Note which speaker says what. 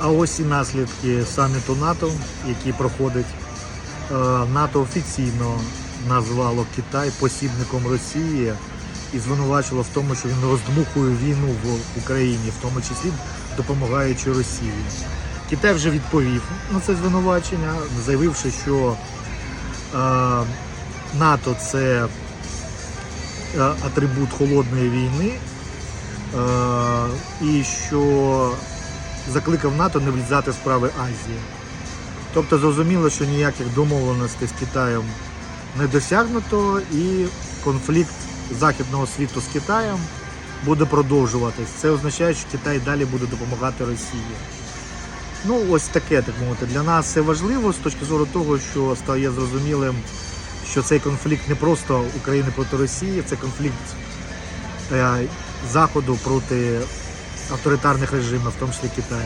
Speaker 1: А ось і наслідки саміту НАТО, який проходить. Е, НАТО офіційно назвало Китай посібником Росії і звинувачило в тому, що він роздмухує війну в Україні, в тому числі допомагаючи Росії. Китай вже відповів на це звинувачення, заявивши, що е, НАТО це е, атрибут холодної війни, і що закликав НАТО не влізати в справи Азії. Тобто зрозуміло, що ніяких домовленостей з Китаєм не досягнуто, і конфлікт західного світу з Китаєм буде продовжуватись. Це означає, що Китай далі буде допомагати Росії. Ну, ось таке, так мовити. Для нас це важливо з точки зору того, що стає зрозумілим, що цей конфлікт не просто України проти Росії, це конфлікт е, Заходу проти авторитарних режимів, в тому числі Китаю.